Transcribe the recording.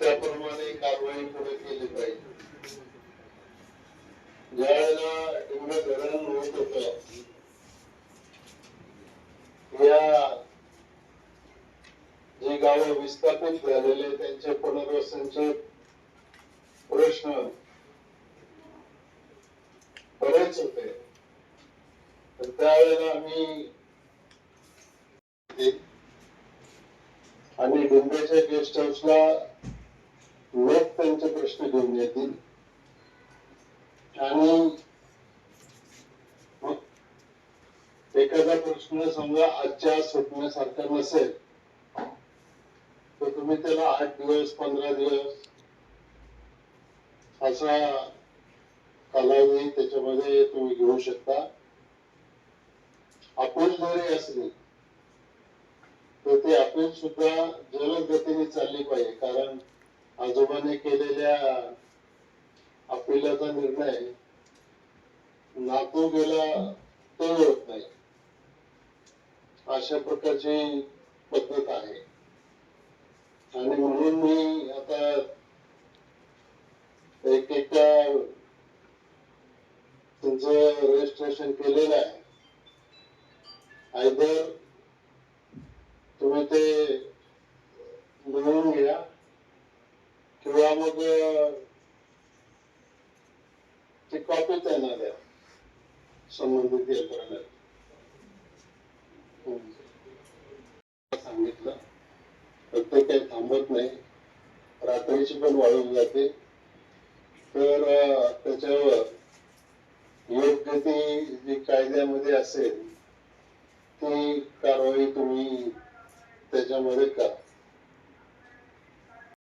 त्याप्रमाणे कारवाई पुढे केली पाहिजे. ज्यावेळेला एवढं धरण होत होत या जी गावं विस्थापित झालेले त्यांचे पुनर्वसनचे प्रश्न बरेच होते. तर त्यावेळेला आम्ही आणि डोंगराच्या गेस्ट हाऊसला घेऊन येतील आणि एखादा प्रश्न समजा आजच्या सुटण्यासारखा नसेल तर तुम्ही त्याला आठ दिवस पंधरा दिवस असा कालावधी त्याच्यामध्ये तुम्ही घेऊ शकता. अपील जरी असली तर ते अपील सुद्धा जलद गतीने चालली पाहिजे. कारण आजोबाने केलेल्या अपिलाचा निर्णय नातू गेला तो होत नाही. अशा प्रकारची पद्धत आहे. आणि म्हणून मी आता एक एका तुमचं रजिस्ट्रेशन केलेलं आहे. आयदर तुम्ही ते किंवा मग ते कॉपी त्यांना द्या संबंधित यंत्रणा हो. सांगितलं. ते काही थांबत नाही. रात्रीची पण वाढून जाते. तर त्याच्यावर योग्य ती जी कायद्यामध्ये असेल ती कारवाई तुम्ही त्याच्यामध्ये करा.